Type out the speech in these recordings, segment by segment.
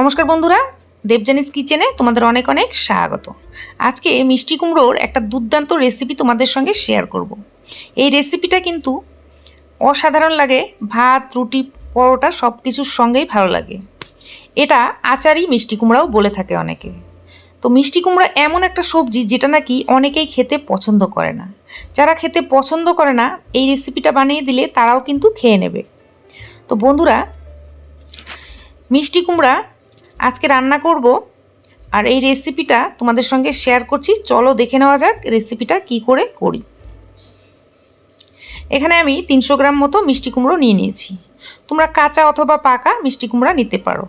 নমস্কার বন্ধুরা, দেবজানিস কিচেনে তোমাদের অনেক অনেক স্বাগত। আজকে মিষ্টি কুমড়োর একটা দুর্দান্ত রেসিপি তোমাদের সঙ্গে শেয়ার করব। এই রেসিপিটা কিন্তু অসাধারণ লাগে, ভাত, রুটি, পরোটা সব কিছুর সঙ্গেই ভালো লাগে। এটা আচারই মিষ্টি কুমড়াও বলে থাকে অনেকে। তো মিষ্টি কুমড়া এমন একটা সবজি যেটা নাকি অনেকেই খেতে পছন্দ করে না। যারা খেতে পছন্দ করে না, এই রেসিপিটা বানিয়ে দিলে তারাও কিন্তু খেয়ে নেবে। তো বন্ধুরা, মিষ্টি কুমড়া আজকে রান্না করব আর এই রেসিপিটা তোমাদের সঙ্গে শেয়ার করছি। চলো দেখে নেওয়া যাক রেসিপিটা কি করে করি। এখানে আমি তিনশো গ্রাম মতো মিষ্টি কুমড়ো নিয়ে নিয়েছি। তোমরা কাঁচা অথবা পাকা মিষ্টি কুমড়া নিতে পারো।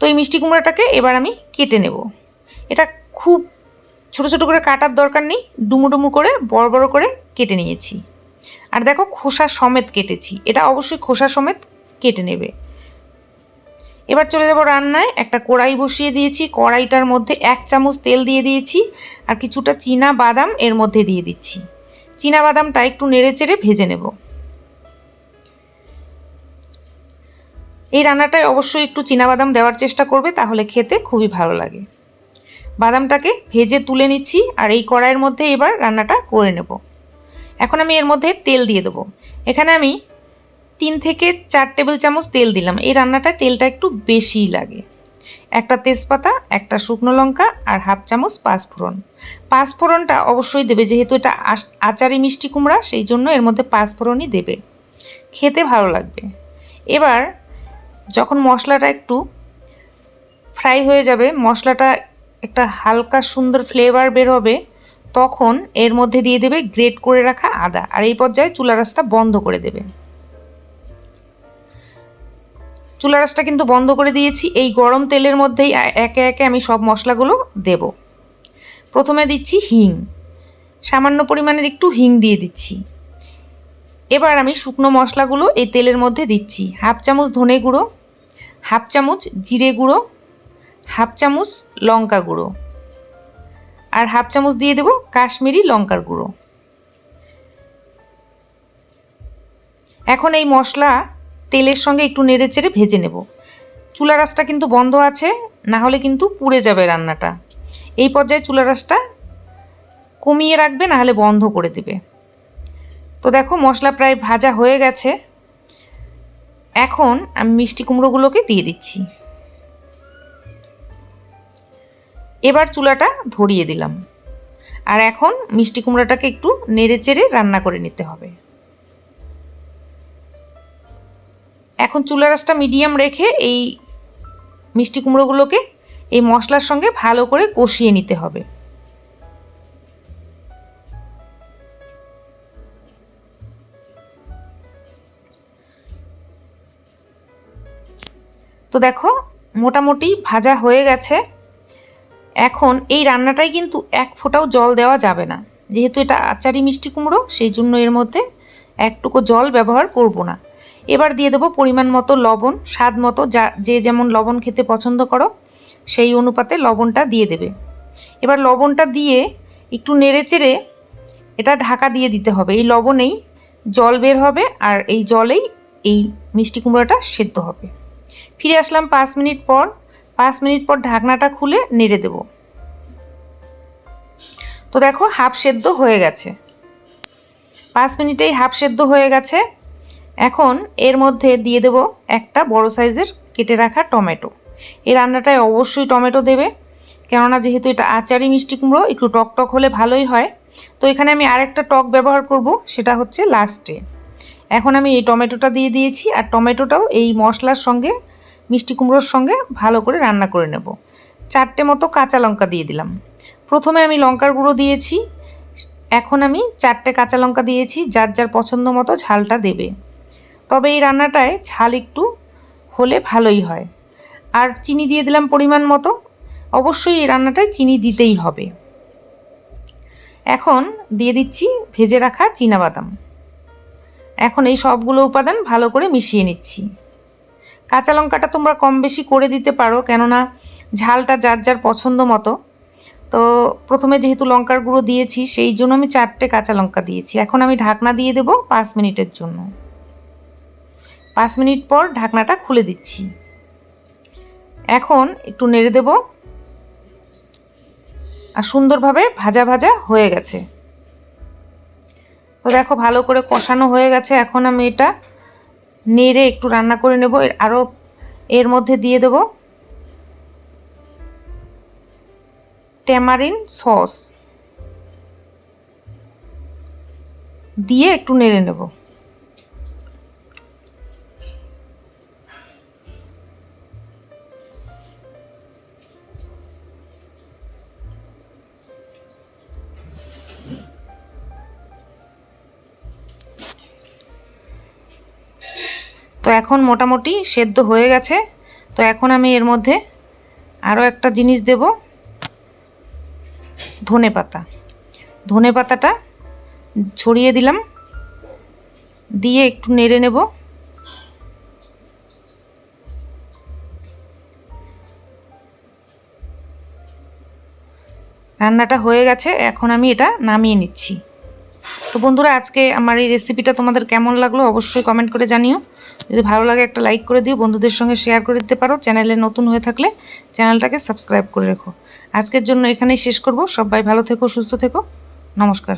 তো এই মিষ্টি কুমড়াটাকে এবার আমি কেটে নেব। এটা খুব ছোট ছোট করে কাটার দরকার নেই, ডুমু ডুমু করে, বড় বড় করে কেটে নিয়েছি। আর দেখো খোসা সমেত কেটেছি। এটা অবশ্যই খোসা সমেত কেটে নেবে। এবার চলে যাব রান্নায়। একটা কড়াই বসিয়ে দিয়েছি। কড়াইটার মধ্যে এক চামচ তেল দিয়ে দিয়েছি আর কিছুটা চীনা বাদাম এর মধ্যে দিয়ে দিচ্ছি। চীনা বাদামটা একটু নেড়ে চেড়ে ভেজে নেব। এই রান্নাটায় অবশ্যই একটু বাদাম দেওয়ার চেষ্টা করবে, তাহলে খেতে খুবই ভালো লাগে। বাদামটাকে ভেজে তুলে নিচ্ছি আর এই কড়াইয়ের মধ্যে এবার রান্নাটা করে নেব। এখন আমি এর মধ্যে তেল দিয়ে দেবো। এখানে আমি তিন থেকে চার টেবিল চামচ তেল দিলাম। এই রান্নাটায় তেলটা একটু বেশিই লাগে। একটা তেজপাতা, একটা শুকনো লঙ্কা আর হাফ চামচ পাঁচফোড়ন। পাঁচফোড়নটা অবশ্যই দেবে, যেহেতু এটা আচারি মিষ্টি কুমড়া, সেই জন্য এর মধ্যে পাঁচফোড়নই দেবে। খেতে ভালো লাগবে। এবার যখন মশলাটা একটু ফ্রাই হয়ে যাবে, মশলাটা একটা হালকা সুন্দর ফ্লেভার বের হবে, তখন এর মধ্যে দিয়ে দেবে গ্রেট করে রাখা আদা। আর এই পর্যায়ে চুলা রাসটা বন্ধ করে দেবে। চুলা রাসটা কিন্তু বন্ধ করে দিয়েছি। এই গরম তেলের মধ্যেই একে একে আমি সব মশলাগুলো দেব। প্রথমে দিচ্ছি হিং। সামান্য পরিমাণের একটু হিং দিয়ে দিচ্ছি। এবার আমি শুকনো মশলাগুলো এই তেলের মধ্যে দিচ্ছি। হাফ চামচ ধনে গুঁড়ো, হাফ চামচ জিরে গুঁড়ো, হাফ চামচ লঙ্কা গুঁড়ো আর হাফ চামচ দিয়ে দেব কাশ্মীরি লঙ্কার গুঁড়ো। এখন এই মশলা তেলের সঙ্গে একটু নেড়ে চেড়ে ভেজে নেব। চুলা রাসটা কিন্তু বন্ধ আছে, না হলে কিন্তু পুড়ে যাবে রান্নাটা। এই পর্যায়ে চুলা রাসটা কমিয়ে রাখবে, না হলে বন্ধ করে দেবে। তো দেখো, মশলা প্রায় ভাজা হয়ে গেছে। এখন আমি মিষ্টি কুমড়োগুলোকে দিয়ে দিচ্ছি। এবার চুলাটা ধরিয়ে দিলাম। আর এখন মিষ্টি কুমড়োটাকে একটু নেড়ে চেড়ে রান্না করে নিতে হবে। এখন চুলা রাসটা মিডিয়াম রেখে এই মিষ্টি কুমড়োগুলোকে এই মশলার সঙ্গে ভালো করে কষিয়ে নিতে হবে। তো দেখো, মোটামুটি ভাজা হয়ে গেছে। এখন এই রান্নাটাই কিন্তু এক ফোঁটাও জল দেওয়া যাবে না। যেহেতু এটা আচারি মিষ্টি কুমড়ো, সেই জন্য এর মধ্যে একটুকু জল ব্যবহার করব না। এবার দিয়ে দেবো পরিমাণ মতো লবণ, স্বাদ মতো, যা, যে যেমন লবণ খেতে পছন্দ করো, সেই অনুপাতে লবণটা দিয়ে দেবে। এবার লবণটা দিয়ে একটু নেড়ে চেড়ে এটা ঢাকা দিয়ে দিতে হবে। এই লবণেই জল বের হবে আর এই জলেই এই মিষ্টি কুমড়োটা সেদ্ধ হবে। ফিরে আসলাম পাঁচ মিনিট পর। পাঁচ মিনিট পর ঢাকনাটা খুলে নেড়ে দেব। তো দেখো, হাফ সেদ্ধ হয়ে গেছে। পাঁচ মিনিটেই হাফ সেদ্ধ হয়ে গেছে। এখন এর মধ্যে দিয়ে দেব একটা বড় সাইজের কেটে রাখা টমেটো। এই রান্নাটায় অবশ্যই টমেটো দেবে, কেননা যেহেতু এটা আচারি মিষ্টি কুমড়ো, একটু টক টক হলে ভালোই হয়। তো এখানে আমি আরেকটা টক ব্যবহার করব, সেটা হচ্ছে লাস্টে। এখন আমি এই টমেটোটা দিয়ে দিয়েছি, আর টমেটোটাও এই মশলার সঙ্গে, মিষ্টি কুমড়োর সঙ্গে ভালো করে রান্না করে নেব। চারটে মতো কাঁচা লঙ্কা দিয়ে দিলাম। প্রথমে আমি লঙ্কার গুঁড়ো দিয়েছি। এখন আমি চারটে কাঁচা লঙ্কা দিয়েছি, যার যার পছন্দ মতো ঝালটা দেবে। তবে এই রান্নাটায় ঝাল একটু হলে ভালোই হয়। আর চিনি দিয়ে দিলাম পরিমাণ মতো। অবশ্যই এই রান্নাটায় চিনি দিতেই হবে। এখন দিয়ে দিচ্ছি ভেজে রাখা বাদাম এখন এই সবগুলো উপাদান ভালো করে মিশিয়ে নিচ্ছি। কাঁচা লঙ্কাটা তোমরা কম বেশি করে দিতে পারো, কেননা ঝালটা যার যার পছন্দ মতো। তো প্রথমে যেহেতু লঙ্কার গুঁড়ো দিয়েছি, সেই জন্য আমি চারটে কাঁচা লঙ্কা দিয়েছি। এখন আমি ঢাকনা দিয়ে দেবো পাঁচ মিনিটের জন্য। পাঁচ মিনিট পর ঢাকনাটা খুলে দিচ্ছি। এখন একটু নেড়ে দেব। আর সুন্দরভাবে ভাজা ভাজা হয়ে গেছে। তো দেখো ভালো করে কষানো হয়ে গেছে। এখন আমি এটা নেড়ে একটু রান্না করে নেব। আরও এর মধ্যে দিয়ে দেব ট্যামারিন সস। দিয়ে একটু নেড়ে নেব। তো এখন মোটামুটি সেদ্ধ হয়ে গেছে। তো এখন আমি এর মধ্যে আরও একটা জিনিস দেব। ধনে পাতা। ধনে পাতাটা ছড়িয়ে দিলাম। দিয়ে একটু নেড়ে নেব। রান্নাটা হয়ে গেছে, এখন আমি এটা নামিয়ে নিচ্ছি। তো বন্ধুরা, আজকে আমার এই রেসিপিটা তোমাদের কেমন লাগল অবশ্যই কমেন্ট করে জানিও। যদি ভালো লাগে একটা লাইক করে দিও, বন্ধুদের সঙ্গে শেয়ার করে দিতে পারো। চ্যানেলে নতুন হয়ে থাকলে চ্যানেলটাকে সাবস্ক্রাইব করে রেখো। আজকের জন্য এখানেই শেষ করব। সবাই ভালো থেকো, সুস্থ থেকো। নমস্কার।